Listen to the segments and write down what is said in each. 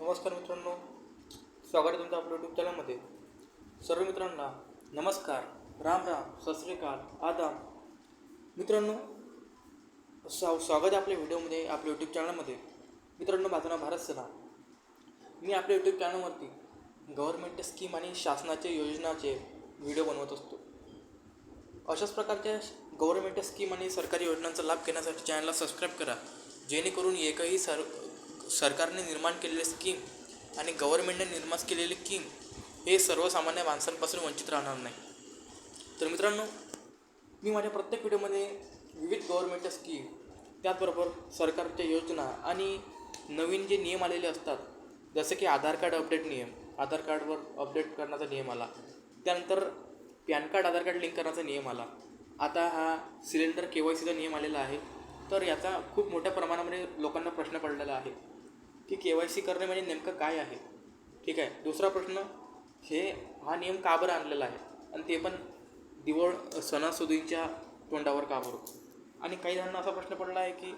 नमस्कार मित्रांनो स्वागत आहे तुमचं आपल्या यूट्यूब चॅनलमध्ये सर्व मित्रांना नमस्कार राम राम सस्रीकाल श्री मित्रांनो स्वा स्वागत आहे आपल्या व्हिडिओमध्ये आपल्या यूट्यूब चॅनलमध्ये मित्रांनो माझं नाव भारत सला मी आपल्या यूट्यूब चॅनलवरती गव्हर्मेंट स्कीम आणि शासनाचे योजनाचे व्हिडिओ बनवत असतो. अशाच प्रकारच्या गव्हर्मेंट स्कीम आणि सरकारी योजनांचा लाभ घेण्यासाठी चॅनलला सबस्क्राईब करा. जेणेकरून एकही सर सरकारने निर्माण केलेले स्कीम आणि गव्हर्मेंटने निर्माण केलेले स्कीम हे सर्वसामान्य माणसांपासून वंचित राहणार नाही. तर मित्रांनो मी माझ्या प्रत्येक व्हिडिओमध्ये विविध गव्हर्मेंट स्कीम त्याचबरोबर सरकारच्या योजना आणि नवीन जे नियम आलेले असतात जसे की आधार कार्ड अपडेट नियम आधार कार्डवर अपडेट करण्याचा नियम आला. त्यानंतर PAN card Aadhaar card link करण्याचा नियम आला. आता हा सिलेंडर के वाय सीचा नियम आलेला आहे. तर याचा खूप मोठ्या प्रमाणामध्ये लोकांना प्रश्न पडलेला आहे. की के वाय सी करणे म्हणजे नेमकं काय आहे? ठीक आहे. दुसरा प्रश्न हे हा नियम का बरं आणलेला आहे? आणि ते पण दिवळ सणासुदींच्या तोंडावर का बरं? आणि काही जणांना असा प्रश्न पडला आहे की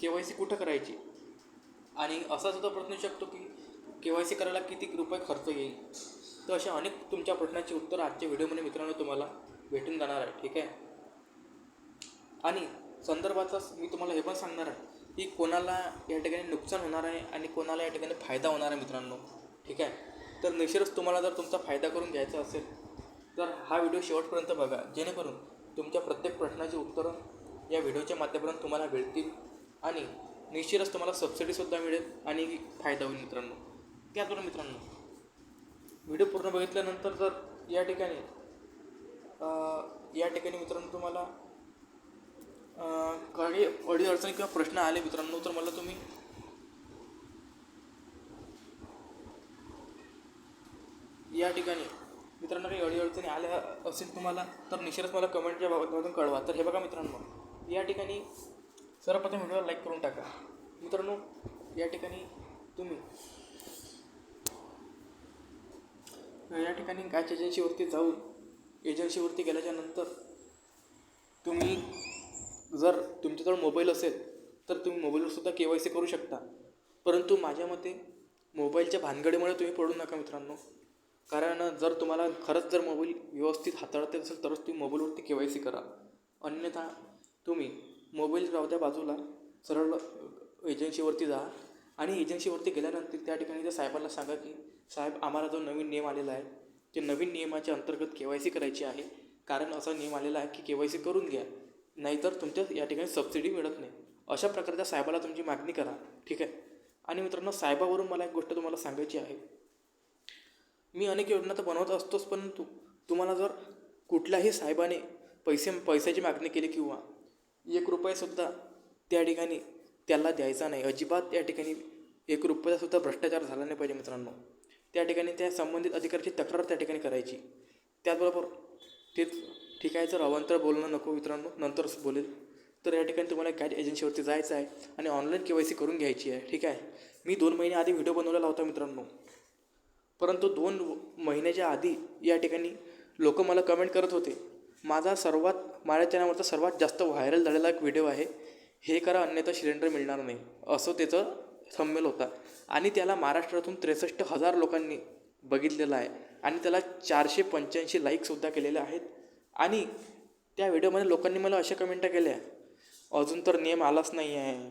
के वाय सी कुठं करायची? आणि असा सुद्धा प्रश्न शकतो की के वाय सी करायला किती रुपये खर्च येईल? तर अशा अनेक तुमच्या प्रश्नाची उत्तर आजच्या व्हिडिओमध्ये मित्रांनो तुम्हाला भेटून जाणार आहे. ठीक आहे? आणि संदर्भाचाच मी तुम्हाला हे पण सांगणार आहे की कोणाला या ठिकाणी नुकसान होणार आहे आणि कोणाला या ठिकाणी फायदा होणार आहे मित्रांनो. ठीक आहे? तर निश्चितच तुम्हाला जर तुमचा फायदा करून घ्यायचा असेल तर हा व्हिडिओ शेवटपर्यंत बघा. जेणेकरून तुमच्या प्रत्येक प्रश्नाची उत्तरं या व्हिडिओच्या माध्यमातून तुम्हाला भेटतील आणि निश्चितच तुम्हाला सबसिडीसुद्धा मिळेल आणि फायदा होईल मित्रांनो. त्याचबरोबर मित्रांनो व्हिडिओ पूर्ण बघितल्यानंतर जर या ठिकाणी या ठिकाणी मित्रांनो तुम्हाला काही अडीअडचणी किंवा प्रश्न आले मित्रांनो तर मला तुम्ही या ठिकाणी मित्रांनो काही अडीअडचणी आल्या असेल तुम्हाला तर निश्चितच मला कमेंटच्या बाबतीमधून कळवा. तर हे बघा मित्रांनो या ठिकाणी सर्वप्रथम व्हिडिओला लाईक करून टाका. मित्रांनो या ठिकाणी तुम्ही या ठिकाणी गॅस एजन्सीवरती जाऊन एजन्सीवरती गेल्याच्यानंतर तुम्ही जर तुमच्याजवळ मोबाईल असेल तर तुम्ही मोबाईलवर सुद्धा के वाय सी करू शकता. परंतु माझ्या मते मोबाईलच्या भानगडीमुळे तुम्ही पडू नका मित्रांनो. कारण जर तुम्हाला खरंच जर मोबाईल व्यवस्थित हाताळता असेल तरच तुम्ही मोबाईलवरती के वाय सी करा. अन्यथा तुम्ही मोबाईल राहू त्या बाजूला सरळ एजन्सीवरती जा. आणि एजन्सीवरती गेल्यानंतर त्या ठिकाणी त्या साहेबाला सांगा की साहेब आम्हाला जो नवीन नियम आलेला आहे ते नवीन नियमाच्या अंतर्गत के वाय सी करायची आहे. कारण असा नियम आलेला आहे की के वाय सी करून घ्या. नाहीतर तुमच्या या ठिकाणी सबसिडी मिळत नाही. अशा प्रकारच्या साहेबाला तुमची मागणी करा. ठीक आहे? आणि मित्रांनो साहेबावरून मला एक गोष्ट तुम्हाला सांगायची आहे. मी अनेक योजना तर बनवत असतोच परंतु तुम्हाला जर कुठल्याही साहेबाने पैसे पैशाची मागणी केली किंवा एक रुपयासुद्धा त्या ठिकाणी त्याला द्यायचा नाही अजिबात त्या ठिकाणी एक रुपयासुद्धा भ्रष्टाचार झाला नाही पाहिजे मित्रांनो. त्या ठिकाणी त्या संबंधित अधिकाऱ्याची तक्रार त्या ठिकाणी करायची. त्याचबरोबर तेच ठीक आहे जर अवांतर बोलणं नको मित्रांनो नंतरच बोलेल. तर या ठिकाणी तुम्हाला गॅस एजन्सीवरती जायचं आहे आणि ऑनलाईन के वाय सी करून घ्यायची आहे ठीक आहे. मी दोन महिने आधी व्हिडिओ बनवलेला होता मित्रांनो. परंतु दोन महिन्याच्या आधी या ठिकाणी लोक मला कमेंट करत होते. माझा सर्वात माझ्या चॅनलवरचा सर्वात जास्त व्हायरल झालेला एक व्हिडिओ आहे हे करा अन्यथा सिलेंडर मिळणार नाही. असं त्याचं थंबेल होता. आणि त्याला महाराष्ट्रातून त्रेसष्ट हजार लोकांनी बघितलेलं आहे. आणि त्याला चारशे पंच्याऐंशी लाईकसुद्धा केलेले आहेत. आणि त्या व्हिडिओमध्ये लोकांनी मला अशा कमेंटा केल्या. अजून तर नियम आलाच नाही आहे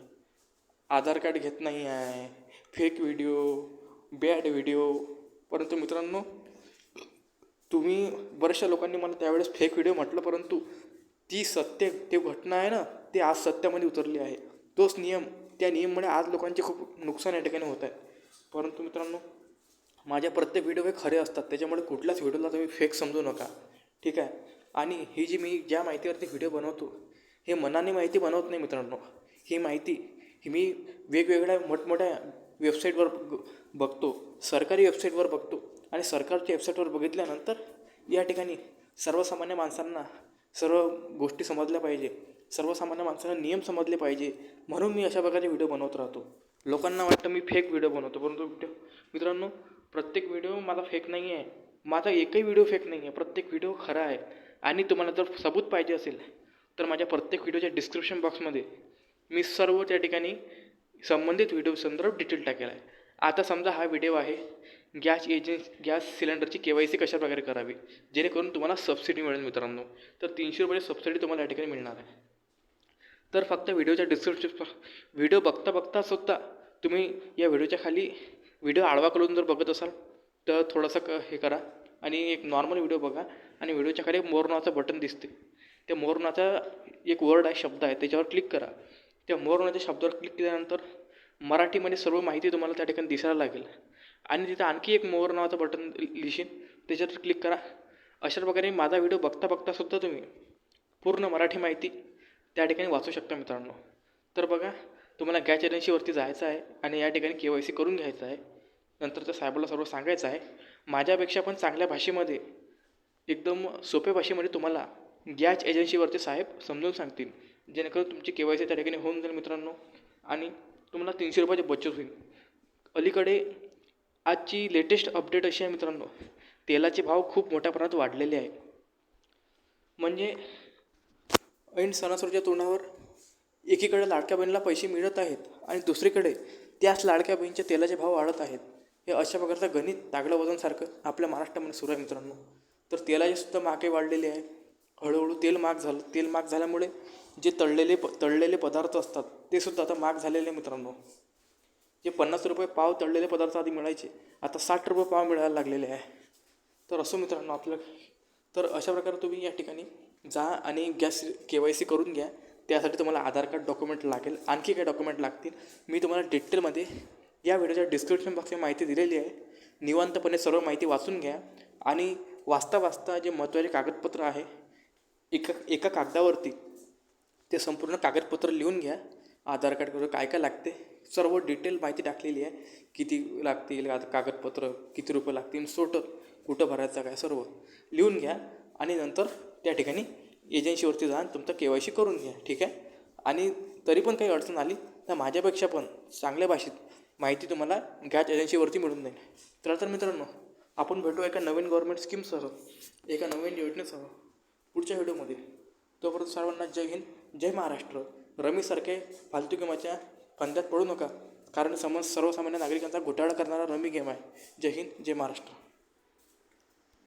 आधार कार्ड घेत नाही आहे फेक व्हिडिओ बॅड व्हिडिओ. परंतु मित्रांनो तुम्ही बऱ्याचशा लोकांनी मला त्यावेळेस फेक व्हिडिओ म्हटलं परंतु ती सत्य ते घटना आहे ना ते आज सत्यामध्ये उतरली आहे. तोच नियम त्या नियममुळे आज लोकांचे खूप नुकसान या ठिकाणी होत आहे. परंतु मित्रांनो माझ्या प्रत्येक व्हिडिओ हे खरे असतात. त्याच्यामुळे कुठल्याच व्हिडिओला तुम्ही फेक समजू नका. ठीक आहे? आणि ही जी मी ज्या माहितीवरती व्हिडिओ बनवतो हे मनाने माहिती बनवत नाही मित्रांनो. ही माहिती ही मी वेगवेगळ्या मोठमोठ्या वेबसाईटवर ब- बघतो सरकारी वेबसाईटवर बघतो आणि सरकारच्या वेबसाईटवर बघितल्यानंतर या ठिकाणी सर्वसामान्य माणसांना सर्व गोष्टी समजल्या पाहिजे सर्वसामान्य माणसांना नियम समजले पाहिजे. म्हणून मी अशा प्रकारे व्हिडिओ बनवत राहतो. लोकांना वाटतं मी फेक व्हिडिओ बनवतो परंतु व्हिडिओ मित्रांनो प्रत्येक व्हिडिओ माझा फेक नाही आहे माझा एकही व्हिडिओ फेक नाही आहे प्रत्येक व्हिडिओ खरा आहे. आणि तुम्हाला जर सबूत पाहिजे असेल तर माझ्या प्रत्येक व्हिडिओच्या डिस्क्रिप्शन बॉक्समध्ये मी सर्व त्या ठिकाणी संबंधित व्हिडिओ संदर्भ डिटेल टाकेला आहे. आता समजा हा व्हिडिओ आहे गॅस एजन्स गॅस सिलेंडरची के वाय सी कशाप्रकारे करावी? जेणेकरून तुम्हाला सबसिडी मिळेल मित्रांनो. तर तीनशे रुपये सबसिडी तुम्हाला या ठिकाणी मिळणार आहे. तर फक्त व्हिडिओच्या डिस्क्रिप्शन व्हिडिओ बघता बघता सुद्धा तुम्ही या व्हिडिओच्या खाली व्हिडिओ आडवा करून जर बघत असाल तर थोडंसं क हे करा. आणि एक नॉर्मल व्हिडिओ बघा. आणि व्हिडिओच्या खाली मोर नावाचं बटन दिसते. त्या मोर नावाचा एक वर्ड आहे शब्द आहे त्याच्यावर क्लिक करा. त्या मोर नावाच्या शब्दावर क्लिक केल्यानंतर मराठीमध्ये सर्व माहिती तुम्हाला त्या ठिकाणी दिसायला लागेल. आणि तिथं आणखी एक मोर नावाचं बटन लिहिशील त्याच्यावर क्लिक करा. अशा प्रकारे माझा व्हिडिओ बघता बघता सुद्धा तुम्ही पूर्ण मराठी माहिती त्या ठिकाणी वाचू शकता मित्रांनो. तर बघा तुम्हाला गॅस एजन्सीवरती जायचं आहे आणि या ठिकाणी के वाय सी करून घ्यायचं आहे. नंतर त्या साहेबाला सर्व सांगायचं आहे. माझ्यापेक्षा पण चांगल्या भाषेमध्ये एकदम सोप्या भाषेमध्ये तुम्हाला गॅस एजन्सीवरती साहेब समजून सांगतील. जेणेकरून तुमची के वाय सी त्या ठिकाणी होऊन जाईल मित्रांनो. आणि तुम्हाला तीनशे रुपयाची बचत होईल. अलीकडे आजची लेटेस्ट अपडेट अशी आहे मित्रांनो. तेलाचे भाव खूप मोठ्या प्रमाणात वाढलेले आहे. म्हणजे ऐन सणासुरच्या तोंडावर एकीकडे लाडक्या बहिणीला पैसे मिळत आहेत आणि दुसरीकडे त्याच लाडक्या बहिणीचे तेलाचे भाव वाढत आहेत. हे अशा प्रकारचं गणित तागडं वजनसारखं आपल्या महाराष्ट्रामध्ये सुरू आहे मित्रांनो. तर तेलाचे सुद्धा महागाई वाढलेली आहे. हळूहळू तेल महाग झालं तेल महाग झाल्यामुळे जे तळलेले प तळलेले पदार्थ असतात ते सुद्धा आता महाग झालेले आहे मित्रांनो. जे पन्नास रुपये पाव तळलेले पदार्थ आधी मिळायचे आता साठ रुपये पाव मिळायला लागलेले आहे. तर असो मित्रांनो आपलं. तर अशा प्रकारे तुम्ही या ठिकाणी जा आणि गॅस के वाय सी करून घ्या. त्यासाठी तुम्हाला आधार कार्ड डॉक्युमेंट लागेल. आणखी काय डॉक्युमेंट लागतील. मी तुम्हाला डिटेलमध्ये या व्हिडिओच्या डिस्क्रिप्शन बॉक्समध्ये माहिती दिलेली आहे. निवांतपणे सर्व माहिती वाचून घ्या. आणि वाचता वाचता जे महत्त्वाचे कागदपत्र आहे एका एका कागदावरती ते संपूर्ण कागदपत्र लिहून घ्या. आधार कार्ड काय काय लागते? सर्व डिटेल माहिती टाकलेली आहे. किती लागतील कागदपत्र किती रुपये लागतील सोटं कुठं भरायचं काय सर्व लिहून घ्या. आणि नंतर त्या ठिकाणी एजन्सीवरती जा आणि तुमचं के वाय सी करून घ्या. ठीक आहे? आणि तरी पण काही अडचण आली तर माझ्यापेक्षा पण चांगल्या भाषेत माहिती तुम्हाला गॅस एजन्सीवरती मिळून जाईल. तर तर मित्रांनो आपण भेटू एका नवीन गव्हर्मेंट स्कीमसह एका नवीन योजनेसह पुढच्या व्हिडिओमध्ये. तोपर्यंत सर्वांना जय हिंद जय महाराष्ट्र. रमीसारखे फालतू गेमाच्या फंद्यात पडू नका कारण समज सर्वसामान्य नागरिकांचा घोटाळा करणारा रमी गेम आहे. जय हिंद जय महाराष्ट्र.